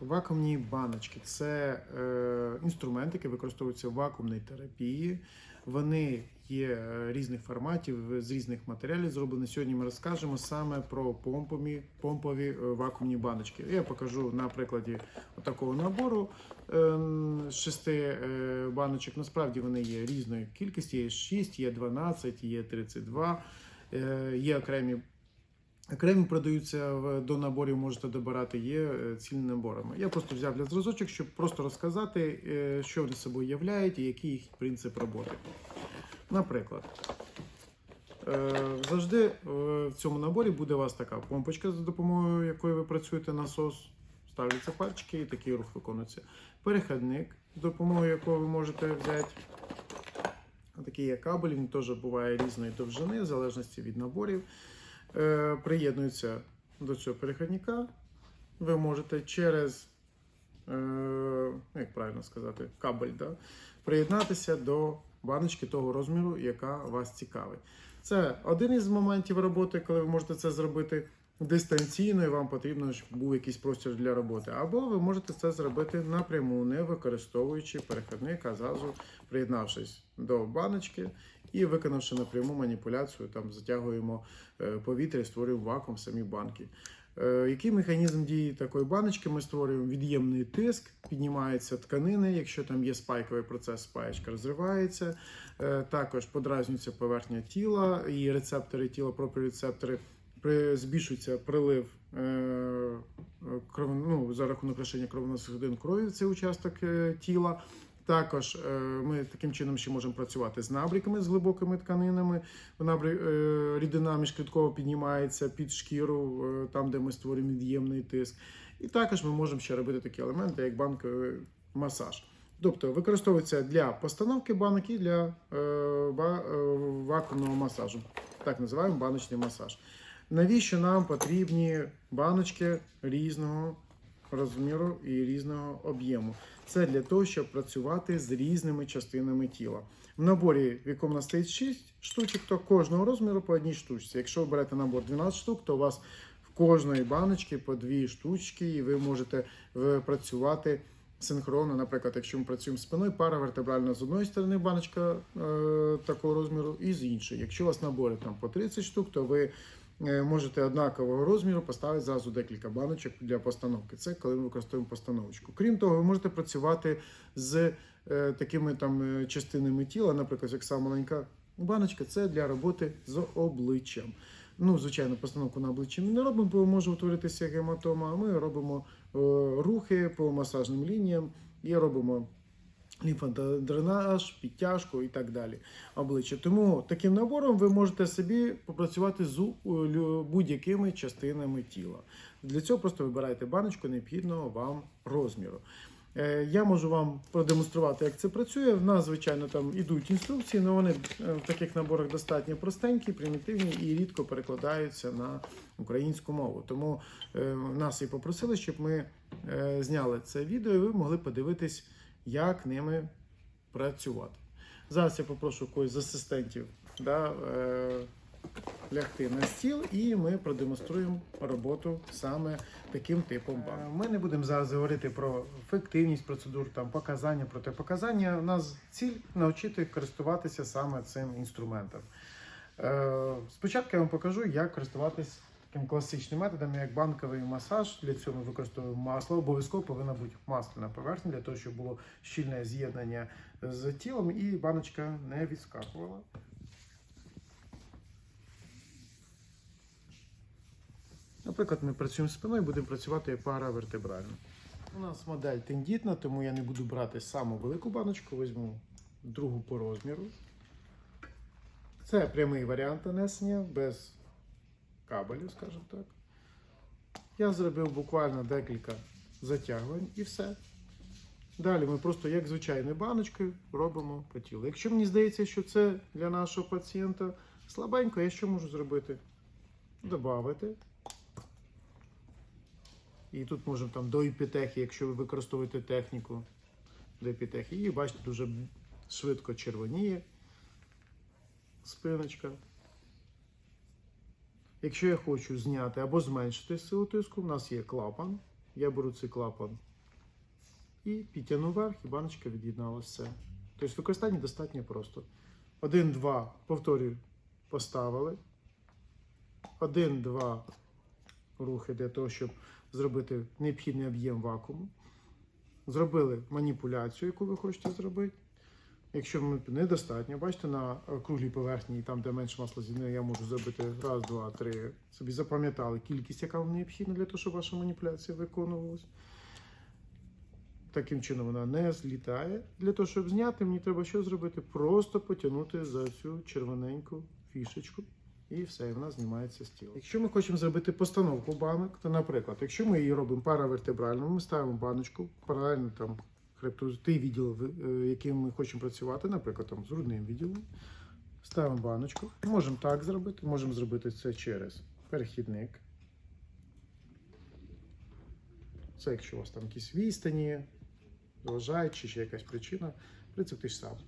вакуумні баночки це е, інструмент, який використовується в вакуумній терапії. Вони є е, різних форматів, з різних матеріалів зроблені. Сьогодні ми розкажемо саме про помпові, помпові е, вакуумні баночки. Я покажу на прикладі такого набору е, шести е, баночок. Насправді вони є різної кількості. Є 6, є 12, є 32, е, є окремі Окремі продаються до наборів, можете добирати, є е, цільними наборами. Я просто взяв для зразочок, щоб просто розказати, е, що вони собою являють і який їх принцип роботи. Наприклад, е, завжди в цьому наборі буде у вас така помпочка, за допомогою якої ви працюєте насос. Ставляться пальчики і такий рух виконується. Перехідник, з допомогою якого ви можете взяти. Такий є кабель, він теж буває різної довжини, в залежності від наборів. Е, приєднується до цього перехідника. Ви можете через, е, як правильно сказати, кабель, да, приєднатися до баночки того розміру, яка вас цікавить. Це один із моментів роботи, коли ви можете це зробити дистанційно, і вам потрібно, був якийсь простір для роботи. Або ви можете це зробити напряму, не використовуючи перехідник, а зразу приєднавшись до баночки і виконавши напряму маніпуляцію, там затягуємо е, повітря, створюємо вакуум самі банки. Е, Який механізм дії такої баночки? Ми створюємо від'ємний тиск, піднімаються тканини. Якщо там є спайковий процес, спаєчка розривається. Е, Також подразнюється поверхня тіла і рецептори тіла, пропіорецептори збільшується прилив кров, ну, за рахунок лишення кровоносних крові в цей участок тіла. Також е, ми таким чином ще можемо працювати з набріками, з глибокими тканинами. Е, рідина міжклітково піднімається під шкіру, е, там, де ми створюємо від'ємний тиск. І також ми можемо ще робити такі елементи, як банковий масаж. Тобто використовується для постановки банок і для вакуумного масажу. Так називаємо баночний масаж. Навіщо нам потрібні баночки різного розміру і різного об'єму? Це для того, щоб працювати з різними частинами тіла. В наборі, в якому стоїть 6 штучок, то кожного розміру по одній штучці. Якщо ви берете набор 12 штук, то у вас в кожної баночки по дві штучки, і ви можете е, працювати синхронно. Наприклад, якщо ми працюємо спиною, пара вертебральна з одної сторони баночка е, такого розміру, і з іншої. Якщо у вас набори там по 30 штук, то ви можете однакового розміру поставити зразу декілька баночок для постановки. Це коли ми використовуємо постановочку. Крім того, ви можете працювати з е, такими там е, частинами тіла, наприклад, як сама маленька баночка, це для роботи з обличчям. Ну, звичайно, постановку на обличчі ми не робимо, бо може утворитися гематома. Ми робимо е, рухи по масажним лініям і робимо лімфодренаж, підтяжку і так далі обличчя. Тому таким набором ви можете собі попрацювати з у- будь-якими частинами тіла. Для цього просто вибирайте баночку необхідного вам розміру. Е, Я можу вам продемонструвати, як це працює. В нас, звичайно, там ідуть інструкції, але вони е, в таких наборах достатньо простенькі, примітивні і рідко перекладаються на українську мову. Тому е, нас і попросили, щоб ми е, зняли це відео, і ви могли подивитись, як ними працювати. Зараз я попрошу когось з асистентів да, е, лягти на стіл, і ми продемонструємо роботу саме таким типом банку. Ми не будемо зараз говорити про ефективність процедур, там показання, протипоказання. У нас ціль навчити користуватися саме цим інструментом. Е, Спочатку я вам покажу, як користуватись таким класичним методом, як банковий масаж. Для цього ми використовуємо масло. Обов'язково повинна бути масляна поверхня для того, щоб було щільне з'єднання з тілом і баночка не відскакувала. Наприклад, ми працюємо спиною, будемо працювати паравертебрально. У нас модель тендітна, тому я не буду брати саму велику баночку, візьму другу по розміру. Це прямий варіант нанесення без кабелів, скажімо так. Я зробив буквально декілька затягувань і все. Далі ми просто, як звичайною баночкою, робимо по тілу. Якщо мені здається, що це для нашого пацієнта слабенько, я що можу зробити? Добавити. І тут можемо там до епітехії, якщо ви використовуєте техніку до епітехії. І бачите, дуже швидко червоніє спиночка. Якщо я хочу зняти або зменшити силу тиску, у нас є клапан, я беру цей клапан і підтягну вверх, і баночка від'єдналася. Тобто використання достатньо просто. Один, два, повторюю, поставили. Один, два рухи для того, щоб зробити необхідний об'єм вакууму. Зробили маніпуляцію, яку ви хочете зробити. Якщо недостатньо, бачите, на круглій поверхні, там, де менше масла з'єднання, я можу зробити раз, два, три. Собі запам'ятали кількість, яка вам необхідна для того, щоб ваша маніпуляція виконувалась. Таким чином вона не злітає. Для того, щоб зняти, мені треба що зробити? Просто потягнути за цю червоненьку фішечку. І все, і вона знімається з тіла. Якщо ми хочемо зробити постановку банок, то, наприклад, якщо ми її робимо паравертебрально, ми ставимо баночку паралельно там той відділ, е, яким ми хочемо працювати, наприклад, там, з грудним відділом. Ставимо баночку. Можемо так зробити, можемо зробити це через перехідник. Це якщо у вас там якісь відстані, заважають, чи ще якась причина, принцип той ж самий.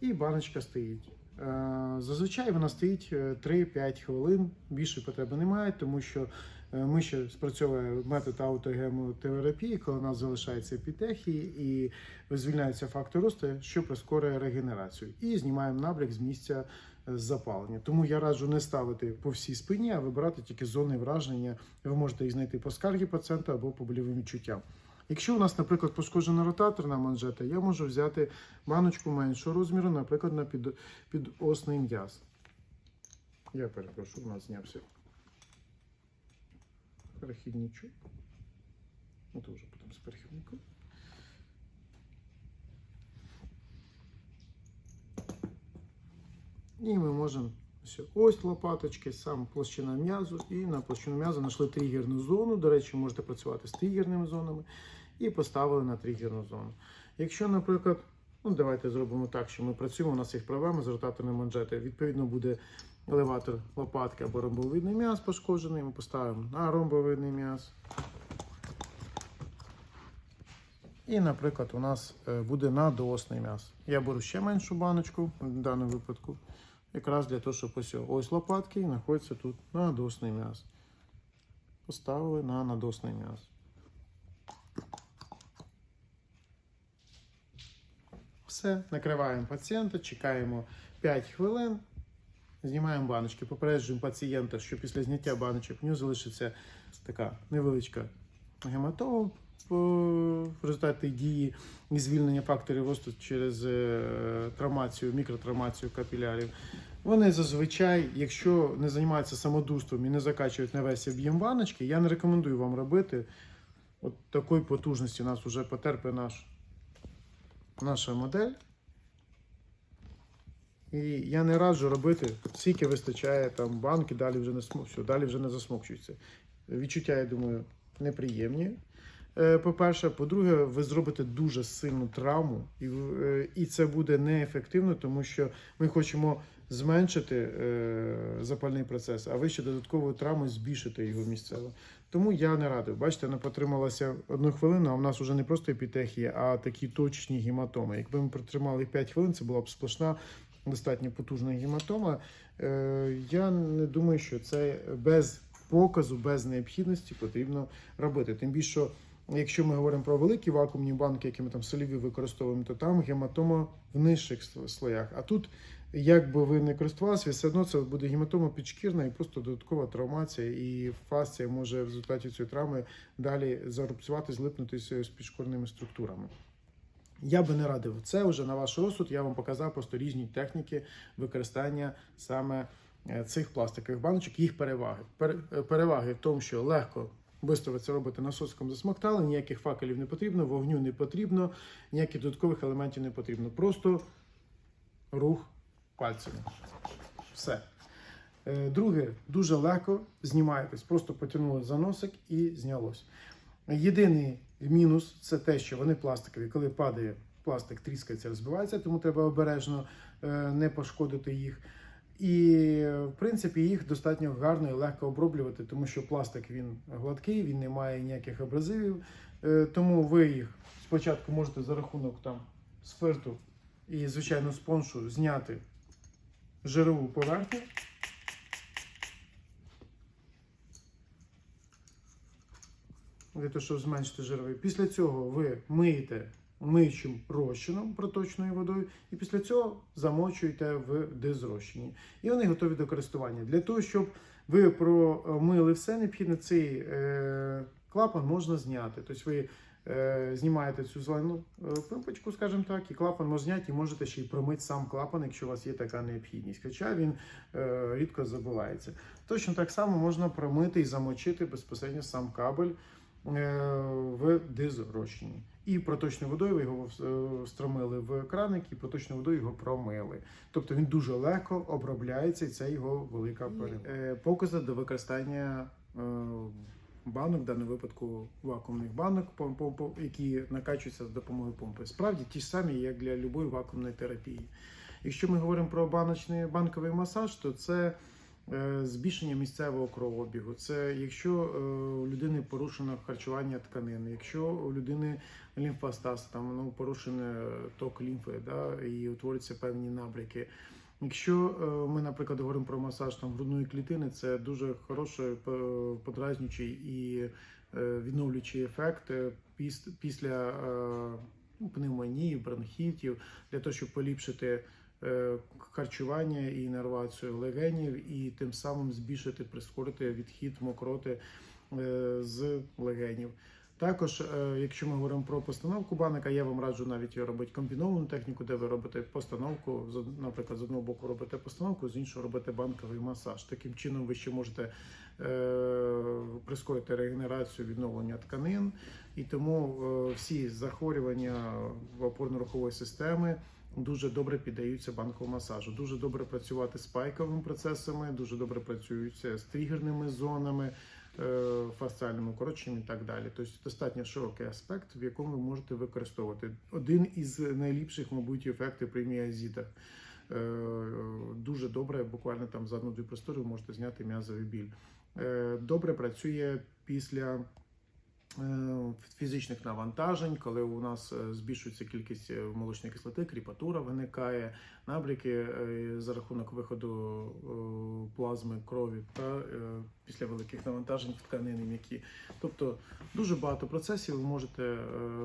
І баночка стоїть. Е, Зазвичай вона стоїть е, 3-5 хвилин. Більше потреби немає, тому що е, ми ще спрацьовує метод аутогемотерапії, коли у нас залишається епітехії і звільняється фактор росту, що прискорює регенерацію. І знімаємо набряк з місця е, запалення. Тому я раджу не ставити по всій спині, а вибирати тільки зони враження. Ви можете їх знайти по скаргі пацієнта або по болівим відчуттям. Якщо у нас, наприклад, пошкоджена ротаторна манжета, я можу взяти баночку меншого розміру, наприклад, на під, підосний м'яз. Я перепрошую, у нас знявся перехідничок. Ну, то вже потім з перехідником. І ми можемо все. Ось лопаточки, сам площина м'язу, і на площину м'язу знайшли тригерну зону. До речі, можете працювати з тригерними зонами і поставили на тригерну зону. Якщо, наприклад, ну давайте зробимо так, що ми працюємо, у нас є проблеми з ротаторним манжетою. Відповідно, буде елеватор лопатки або ромбовидний м'яз пошкоджений. Ми поставимо на ромбовидний м'яз. І, наприклад, у нас е, буде надоосний м'яз. Я беру ще меншу баночку в даному випадку. Якраз для того, щоб ось ось лопатки і знаходиться тут надосний м'яз. Поставили на надосний м'яз. Все, накриваємо пацієнта, чекаємо 5 хвилин, знімаємо баночки. Попереджуємо пацієнта, що після зняття баночок в нього залишиться така невеличка гематома в результаті дії і звільнення факторів росту через е, травмацію, мікротравмацію капілярів. Вони зазвичай, якщо не займаються самодурством і не закачують на весь об'єм баночки, я не рекомендую вам робити от такої потужності. У нас вже потерпе наш, наша модель. І я не раджу робити, скільки вистачає там банки, далі вже не смок... все, далі вже не засмокчується. Відчуття, я думаю, неприємні. Е, По-перше, по-друге, ви зробите дуже сильну травму, і, е, і це буде неефективно, тому що ми хочемо зменшити е, запальний процес, а ви ще додатковою травмою збільшите його місцево. Тому я не радив. Бачите, вона потрималася одну хвилину, а в нас вже не просто епітехія, а такі точні гематоми. Якби ми протримали їх 5 хвилин, це була б сплошна, достатньо потужна гематома. Е, Я не думаю, що це без показу, без необхідності потрібно робити. Тим більше, що якщо ми говоримо про великі вакуумні банки, які ми там соліві використовуємо, то там гематома в нижчих слоях. А тут, як би ви не користувалися, все одно це буде гематома підшкірна і просто додаткова травмація, і фасція може в результаті цієї травми далі зарубцювати, злипнутися з підшкурними структурами. Я би не радив це вже на ваш розсуд. Я вам показав просто різні техніки використання саме е, цих пластикових баночок, їх переваги. Е, Переваги в тому, що легко. Бистро це робите насоском засмоктали, ніяких факелів не потрібно, вогню не потрібно, ніяких додаткових елементів не потрібно. Просто рух пальцями. Все. Е, Друге, дуже легко знімаєтесь. Просто потягнули за носик і знялось. Єдиний мінус це те, що вони пластикові. Коли падає пластик, тріскається, розбивається, тому треба обережно е, не пошкодити їх. І в принципі їх достатньо гарно і легко оброблювати, тому що пластик він гладкий, він не має ніяких абразивів. Е, Тому ви їх спочатку можете за рахунок там спирту і, звичайно, споншу зняти жирову поверхню. Для того, щоб зменшити жировий. Після цього ви миєте миючим розчином проточною водою, і після цього замочуєте в дезрозчині. І вони готові до користування. Для того, щоб ви промили все необхідне, цей е, клапан можна зняти. Тобто ви е, знімаєте цю зелену е, пимпочку, скажімо так, і клапан можна зняти, і можете ще й промити сам клапан, якщо у вас є така необхідність. Хоча він е, рідко забувається. Точно так само можна промити і замочити безпосередньо сам кабель е, в дизрозчині. І проточною водою його е, встромили в краник, і проточною водою його промили. Тобто він дуже легко обробляється, і це його велика перевага. Е, Покази до використання е, банок, в даному випадку вакуумних банок, які накачуються з допомогою помпи. Справді ті ж самі, як для будь-якої вакуумної терапії. Якщо ми говоримо про баночний банковий масаж, то це е, збільшення місцевого кровообігу. Це якщо е, у людини порушено харчування тканини, якщо у людини лімфостаз, там ну, порушений ток лімфи, да, і утворюються певні набряки. Якщо е, ми, наприклад, говоримо про масаж там грудної клітини, це дуже хороший е, подразнюючий і е, відновлюючий ефект е, піс- після е, ну, пневмонії, бронхітів, для того, щоб поліпшити е, харчування і інервацію легенів, і тим самим збільшити, прискорити відхід мокроти е, з легенів. Також, е, якщо ми говоримо про постановку баника, я вам раджу навіть робити комбіновану техніку, де ви робите постановку, наприклад, з одного боку робите постановку, з іншого робите банковий масаж. Таким чином ви ще можете е, прискорити регенерацію відновлення тканин, і тому е, всі захворювання опорно-рухової системи. Дуже добре піддаються банковому масажу. Дуже добре працювати з пайковими процесами, дуже добре працюються з тригерними зонами, е, фасціальним укороченням і так далі. Тобто достатньо широкий аспект, в якому ви можете використовувати. Один із найліпших, мабуть, ефектів при міазітах. Е, Дуже добре, буквально там за одну-дві простори ви можете зняти м'язовий біль. Е, Добре працює після фізичних навантажень, коли у нас е, збільшується кількість е, молочної кислоти, кріпатура виникає, набряки е, за рахунок виходу е, плазми крові та е, після великих навантажень в тканини м'які. Тобто дуже багато процесів ви можете е,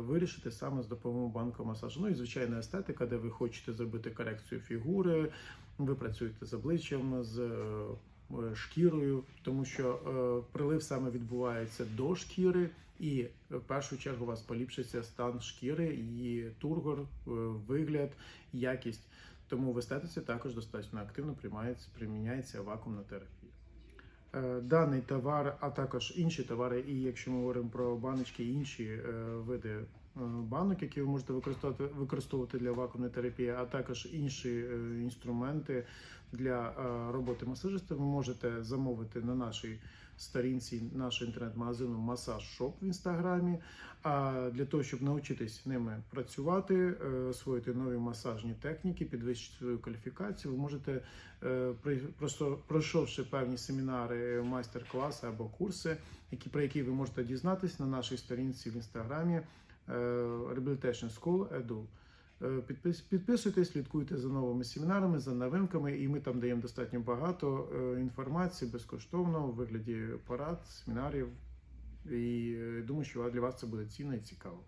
вирішити саме з допомогою банкового масажу. Ну і звичайна естетика, де ви хочете зробити корекцію фігури, ви працюєте з обличчям, з е, е, шкірою, тому що е, прилив саме відбувається до шкіри, і е, в першу чергу у вас поліпшиться стан шкіри, її тургор, е, вигляд, якість. Тому в естетиці також достатньо активно приймається, приміняється вакуумна терапія. Е, Даний товар, а також інші товари, і якщо ми говоримо про баночки, і інші е, види е, банок, які ви можете використовувати, використовувати для вакуумної терапії, а також інші е, інструменти для е, роботи масажиста, ви можете замовити на нашій сторінці нашого інтернет-магазину Масаж Шоп в інстаграмі. А для того, щоб навчитись ними працювати, е, освоїти нові масажні техніки, підвищити свою кваліфікацію, ви можете, е, просто пройшовши певні семінари, майстер-класи або курси, які про які ви можете дізнатись на нашій сторінці в інстаграмі е, Rehabilitation School Edu. Е, підпис- Підписуйтесь, слідкуйте за новими семінарами, за новинками, і ми там даємо достатньо багато е, інформації безкоштовно у вигляді порад, семінарів. І е, думаю, що для вас це буде цінно і цікаво.